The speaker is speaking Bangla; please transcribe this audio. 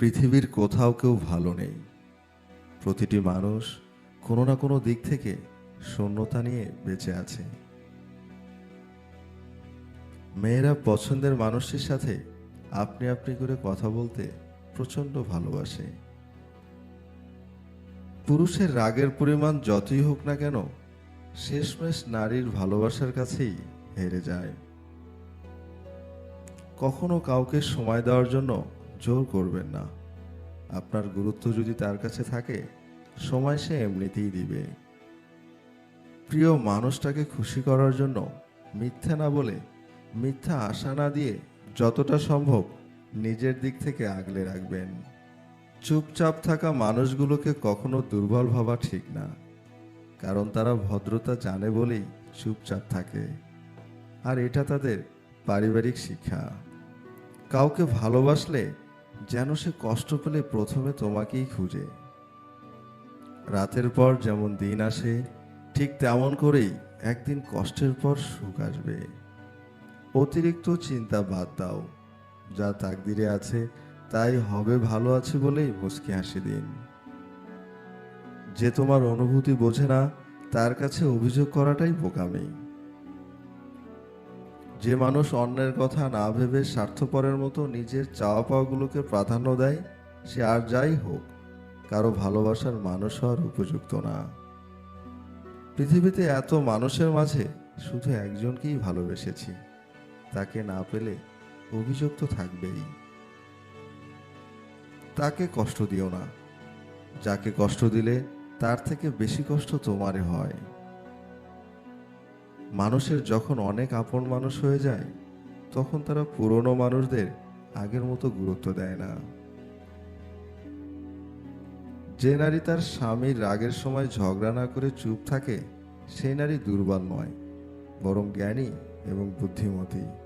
পৃথিবীর কোথাও কেউ ভালো নেই। প্রতিটি মানুষ কোনো না কোনো দিক থেকে শূন্যতা নিয়ে বেঁচে আছে। মেয়েরা পছন্দের মানুষটির সাথে আপনি আপনি করে কথা বলতে প্রচণ্ড ভালোবাসে। পুরুষের রাগের পরিমাণ যতই হোক না কেন, শেষমেশ নারীর ভালোবাসার কাছেই হেরে যায়। কখনো কাউকে সময় দেওয়ার জন্য জোর করবেন না। আপনার গুরুত্ব যদি তার কাছে থাকে, সময় সে এমনিতেই দিবে। প্রিয় মানুষটাকে খুশি করার জন্য মিথ্যা না বলে মিথ্যা আশা না দিয়ে যতটা সম্ভব নিজের দিক থেকে আগলে রাখবেন। চুপচাপ থাকা মানুষগুলোকে কখনো দুর্বল ভাবা ঠিক না, কারণ তারা ভদ্রতা জানে বলেই চুপচাপ থাকে। আর এটা তাদের পারিবারিক শিক্ষা। কাউকে ভালোবাসলে যেন সে কষ্ট পেলে প্রথমে তোমাকেই খুঁজে। রাতের পর যেমন দিন আসে, ঠিক তেমন করেই একদিন কষ্টের পর সুখ আসবে। অতিরিক্ত চিন্তা বাদ দাও, যা তাকদিরে আছে তাই হবে ভালো আছে বলেই মুচকি হাসি দিন। যে তোমার অনুভূতি বোঝে না, তার কাছে অভিযোগ করাটাই বোকামি। যে মানুষ অন্যের কথা না ভেবে স্বার্থপরের মতো নিজের চাওয়া পাওয়াগুলোকে প্রাধান্য দেয়, সে আর যাই হোক, কারও ভালোবাসার মানুষ হওয়ার উপযুক্ত না। পৃথিবীতে এত মানুষের মাঝে শুধু একজনকেই ভালোবেসেছি, তাকে না পেলে অভিযোগ তো থাকবেই। তাকে কষ্ট দিও না, যাকে কষ্ট দিলে তার থেকে বেশি কষ্ট তোমারে হয়। মানুষের যখন অনেক আপন মানুষ হয়ে যায়, তখন তারা পুরনো মানুষদের আগের মতো গুরুত্ব দেয় না। যে নারী তার স্বামীর রাগের সময় ঝগড়া না করে চুপ থাকে, সেই নারী দুর্বল নয়, বরং জ্ঞানী এবং বুদ্ধিমতী।